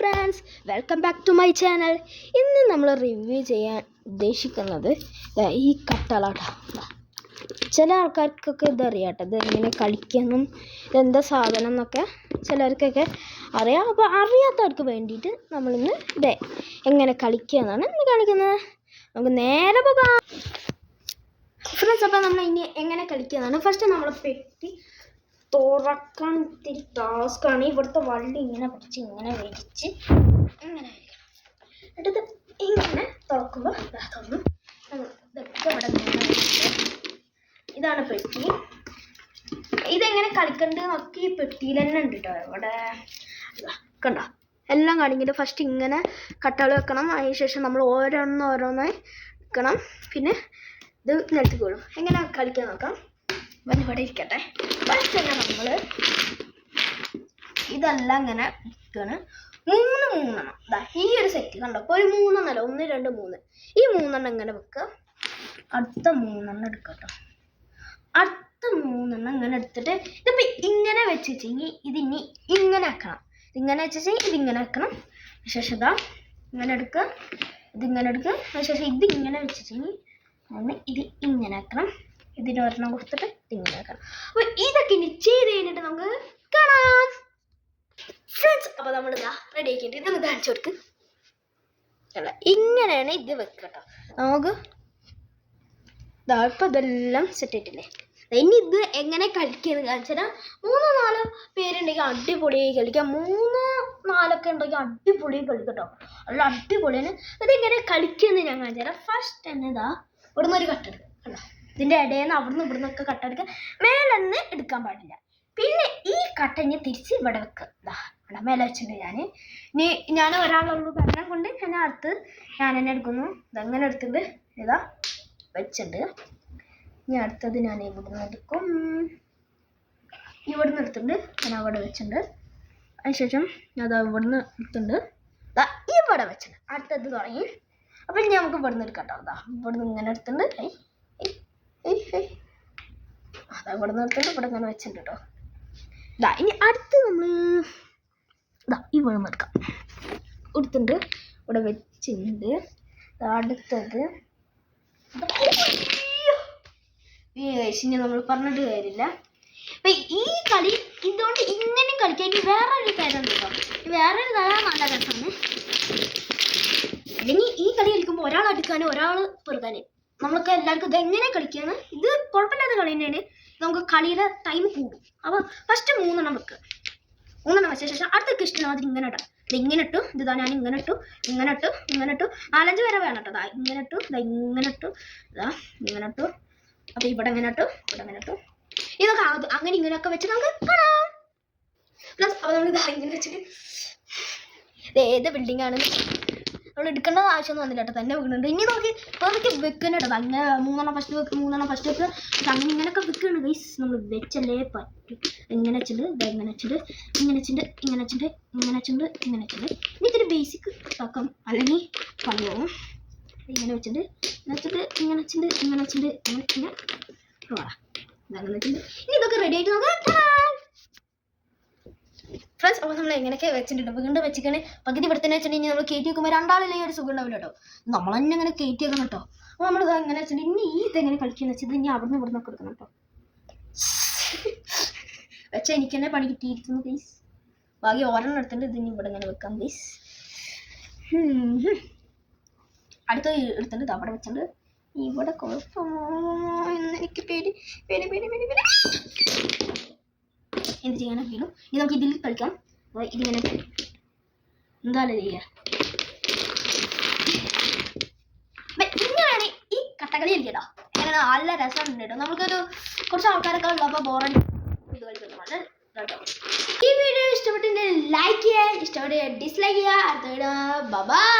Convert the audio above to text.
Friends welcome back to my channel ഇന്ന് നമ്മൾ review ചെയ്യാൻ ഉദ്ദേശിക്കുന്നത് ഈ കട്ടളാട്ട. ചില ആൾക്കാർക്കൊക്കെ ഇതറിയാം കേട്ടോ ഇത് എങ്ങനെ ഇതെന്താ സാധനം എന്നൊക്കെ ചിലർക്കൊക്കെ അറിയാം. അപ്പോൾ അറിയാത്തവർക്ക് വേണ്ടിയിട്ട് നമ്മളിന്ന് ഇതേ എങ്ങനെ കളിക്കുക എന്നാണ് ഇന്ന് കാണിക്കുന്നത്. നമുക്ക് നേരെ പോകാം. ഫ്രണ്ട്സ് അപ്പോൾ നമ്മൾ ഇനി എങ്ങനെ കളിക്കുക എന്നാണ് ഫസ്റ്റ് നമ്മൾ പെട്ടി തുറക്കാൻ ഇത്തിരി ടാസ്ക്കാണ് ഇവിടുത്തെ വള്ളി ഇങ്ങനെ പിടിച്ച് ഇങ്ങനെ വലിച്ച് ഇങ്ങനെ എന്നിട്ട് ഇങ്ങനെ തുറക്കുമ്പോൾ അതൊന്നും ഇതൊക്കെ ഇവിടെ ഇതാണ് പെട്ടി. ഇതെങ്ങനെ കളിക്കേണ്ടതെന്നൊക്കെ ഈ പെട്ടിയിൽ തന്നെ ഉണ്ട് കേട്ടോ ഇവിടെ. കണ്ട? എല്ലാം കാണിക്കുന്നത് ഫസ്റ്റ് ഇങ്ങനെ കട്ടകൾ വെക്കണം. അതിന് ശേഷം നമ്മൾ ഓരോന്ന് ഓരോന്നായി വെക്കണം പിന്നെ ഇത് നിലത്ത് കൂടും എങ്ങനെ കളിക്കാൻ നോക്കാം? ഇവൻ ഇവിടെ ഇരിക്കട്ടെ. ഫസ്റ്റ് നമ്മൾ ഇതെല്ലാം ഇങ്ങനെ വെക്കാണ് മൂന്ന് മൂന്നെണ്ണം. ദാ ഈ ഒരു സെറ്റ് കണ്ടോ? അപ്പൊ ഒരു മൂന്നെണ്ണല്ല ഒന്ന് രണ്ട് മൂന്ന്. ഈ മൂന്നെണ്ണം ഇങ്ങനെ വെക്കുക അടുത്ത മൂന്നെണ്ണം എടുക്കട്ടോ അടുത്ത മൂന്നെണ്ണം ഇങ്ങനെ എടുത്തിട്ട് ഇതിപ്പോൾ ഇങ്ങനെ വെച്ച് വെച്ചെങ്കിൽ ഇതിനി ഇങ്ങനെ ആക്കണം ഇതിങ്ങനെ വെച്ച് ഇതിങ്ങനെ ആക്കണം ശേഷം ഇതാ ഇങ്ങനെ എടുക്കുക ഇതിങ്ങനെ എടുക്കുക അതിനുശേഷം ഇതിങ്ങനെ വെച്ചിട്ടെങ്കിൽ ഒന്ന് ഇത് ഇങ്ങനെ ആക്കണം ഇതിന് ഒരെണ്ണം കൊടുത്തിട്ട് ഇതിങ്ങനെ ആക്കണം അപ്പോൾ ഇതൊക്കെ ഇനി ചെയ്ത് കഴിഞ്ഞിട്ട് നമുക്ക് കാണാം. ഫ്രണ്ട്സ് അപ്പോൾ നമ്മൾ ഇതാ റെഡി ആക്കിയിട്ട് ഇതൊന്ന് കാണിച്ചു കൊടുക്ക്. അല്ല ഇങ്ങനെയാണ് ഇത് വെക്കട്ടോ നമുക്ക് ഇതാ ഇപ്പം ഇതെല്ലാം സെറ്റ് ആയിട്ടില്ലേ? ഇനി ഇത് എങ്ങനെ കളിക്കുന്നത് കാണിച്ചാൽ മൂന്നോ നാലോ പേരുണ്ടെങ്കിൽ അടിപൊളിയായി കളിക്കാം. മൂന്നോ നാലൊക്കെ ഉണ്ടെങ്കിൽ അടിപൊളിയായി കളിക്കട്ടോ അല്ല അടിപൊളിയാണ്. ഇതെങ്ങനെ കളിക്കുന്നത് ഞാൻ കാണിച്ചു ഫസ്റ്റ് തന്നെ ഇതാ ഇവിടുന്ന് ഒരു കട്ടെടുക്കുക കണ്ടോ? ഇതിന്റെ ഇടയിൽ നിന്ന് അവിടുന്ന് ഇവിടുന്ന് ഒക്കെ കട്ടെടുക്കുക മേലെന്ന് എടുക്കാൻ പാടില്ല. പിന്നെ ഈ കട്ട ഇനി തിരിച്ച് ഇവിടെ വെക്കുക ഇവിടെ മേലെ വെച്ചിട്ടുണ്ട് ഞാൻ ഇനി ഞാൻ ഒരാളുള്ളൂ കാരണം കൊണ്ട് ഞാൻ അടുത്ത് ഞാൻ തന്നെ എടുക്കുന്നു. ഇതങ്ങനെ എടുത്തിട്ട് ഇതാ വെച്ചിട്ടുണ്ട്. ഇനി അടുത്തത് ഞാൻ ഇവിടുന്ന് എടുക്കും. ഇവിടുന്ന് എടുത്തിട്ടുണ്ട്. ഞാൻ അവിടെ വെച്ചിട്ടുണ്ട്. അതിനുശേഷം ഞാൻ അത് ഇവിടുന്ന് എടുത്തിട്ടുണ്ട്. ഇവിടെ വെച്ചിട്ടുണ്ട്. അടുത്തത് തുടങ്ങി. അപ്പം ഇനി നമുക്ക് ഇവിടുന്ന് എടുക്കാം കേട്ടോ ഇതാ ഇവിടുന്ന് ഇങ്ങനെ എടുത്തിട്ടുണ്ട്. ഇവിടുന്ന് എടുത്തിട്ടുണ്ട് ഇവിടെ ഇങ്ങനെ വെച്ചിട്ടുണ്ട് കേട്ടോ ദാ ഇനി അടുത്ത് നമ്മൾ ദാ ഇവിടെ നിർക്കാം എടുത്തിട്ടുണ്ട് ഇവിടെ വെച്ചിട്ടുണ്ട്. അടുത്തത്. ഇനി നമ്മൾ പറഞ്ഞിട്ട് കാര്യമില്ല. അപ്പൊ ഈ കളി ഇതുകൊണ്ട് ഇങ്ങനെ കളിക്കാൻ ഇനി വേറൊരു തരം കേട്ടോ വേറൊരു തരം നല്ല രസമാണ് അല്ലെങ്കിൽ ഈ കളി കളിക്കുമ്പോൾ ഒരാൾ അടുക്കാനും ഒരാൾ പെറുക്കാനും നമ്മൾക്ക് എല്ലാവർക്കും ഇത് എങ്ങനെ കളിക്കാന്ന്? ഇത് കുഴപ്പമില്ലാത്ത കളി തന്നെയാണ്. നമുക്ക് കളിയുടെ ടൈം കൂടും. അപ്പോൾ ഫസ്റ്റ് മൂന്നെണ്ണം വെക്കുക മൂന്നെണ്ണം വെച്ച ശേഷം അടുത്ത കൃഷ്ണൻ അതിൽ ഇങ്ങനെ ഇടാം. ഇങ്ങനെ ഇട്ടു ഇതാ ഞാൻ ഇങ്ങനെ ഇട്ടു ഇങ്ങനെ ഇട്ടു ഇങ്ങനെ ഇട്ടു. നാലഞ്ച് പേരെ വേണം കേട്ടോ. ഇങ്ങനെ ഇട്ടു ഇതാ ഇങ്ങനെ ഇട്ടു ഇതാ ഇങ്ങനെ ഇട്ടു. അപ്പോൾ ഇവിടെ ഇങ്ങനെ ഇട്ടു ഇവിടെ ഇങ്ങനെ ഇട്ടു. ഇതൊക്കെ അങ്ങനെ ഇങ്ങനെയൊക്കെ വെച്ച് നമുക്ക് കാണാം. പ്ലസ് അപ്പോൾ നമ്മൾ ഇതാ ഇങ്ങനെ വെച്ചിട്ട് ഇത് ഏത് ബിൽഡിംഗ് ആണ് നമ്മൾ എടുക്കേണ്ട ആവശ്യമൊന്നും വന്നില്ല കേട്ടോ. തന്നെ വെക്കുന്നുണ്ട് ഇനി നോക്കി അതൊക്കെ വെക്കുന്നുണ്ട് അങ്ങനെ മൂന്നെണ്ണം ഫസ്റ്റ് വെക്ക് മൂന്നെണ്ണം ഫസ്റ്റ് വെക്ക്. അങ്ങനെ ഇങ്ങനെയൊക്കെ വെക്കുന്നുണ്ട് ഗൈസ് നമ്മൾ വെച്ചല്ലേ പറ്റും. ഇങ്ങനെ വെച്ചിട്ട് ഇങ്ങനെ വെച്ചിട്ട് ഇങ്ങനെ വെച്ചിട്ട് ഇങ്ങനെ വെച്ചിട്ട് ഇങ്ങനെ വെച്ചിട്ട് ഇങ്ങനെ വെച്ചിട്ട്. ഇനി ഇത്തിരി ബേസിക് ആക്കാം അല്ലെങ്കിൽ പണിയാവും ഇങ്ങനെ വെച്ചിട്ട് ഇങ്ങനെ വെച്ചിട്ട് ഇങ്ങനെ വെച്ചിട്ട് ഇങ്ങനെ വെച്ചിട്ട് ഇങ്ങനെ ഇങ്ങനെ ഇതങ്ങനെ വെച്ചിട്ട്. ഇനി ഇതൊക്കെ റെഡി ആയിട്ട് നമുക്ക് ഫ്രണ്ട്സ് അപ്പോൾ നമ്മൾ എങ്ങനെയൊക്കെ വെച്ചിട്ടുണ്ട്? വീണ്ടും വെച്ചിക്കണേ പകുതി ഇവിടെ തന്നെ വെച്ചിട്ടുണ്ടെങ്കിൽ നമ്മൾ കയറ്റി വെക്കുമ്പോൾ രണ്ടാളില്ലേ ഒരു സുഖം ഉണ്ടാവില്ല കേട്ടോ. നമ്മൾ തന്നെ അങ്ങനെ കയറ്റി വെക്കണം കേട്ടോ. അപ്പോൾ നമ്മൾ എങ്ങനെ വെച്ചിട്ടുണ്ടെങ്കിൽ ഇനി ഈ ഇതെങ്ങനെ കളിക്കുന്ന വെച്ചാൽ ഇനി അവിടുന്ന് ഇവിടുന്ന് കൊടുക്കണം എടുക്കണം കേട്ടോ. വെച്ചാൽ എനിക്ക് തന്നെ പണി കിട്ടിയിരിക്കുന്നു പ്ലീസ് ബാക്കി ഓരോ എടുത്തിട്ട് ഇത് ഇനി ഇവിടെ ഇങ്ങനെ വെക്കാം പ്ലീസ് അടുത്ത എടുത്തിട്ട് അവിടെ വെച്ചിട്ടുണ്ട്. ഇവിടെ കുഴപ്പമോ എന്ന് എനിക്ക് പേടി പേടി പേടി പേടി പേടി. എന്ത് ചെയ്യാനൊക്കെ ഇനി നമുക്ക് ഇതിൽ കളിക്കാം. അപ്പോൾ ഇതിങ്ങനെ എന്താണ് ചെയ്യുക ഇങ്ങനെയാണ് ഈ കട്ടകളി കളിക്കട്ടോ അങ്ങനെ നല്ല രസമുണ്ട് കേട്ടോ നമുക്കൊരു കുറച്ച് ആൾക്കാരൊക്കെ ഉള്ളപ്പോൾ ബോറടി ഇത് കളിക്കുന്നതാണ് കേട്ടോ ഈ വീഡിയോ ഇഷ്ടപ്പെട്ടെങ്കിൽ ലൈക്ക് ചെയ്യുക ഇഷ്ടപ്പെട്ട ഡിസ്ലൈക്ക് ചെയ്യുക. അടുത്ത വീഡിയോ ബൈ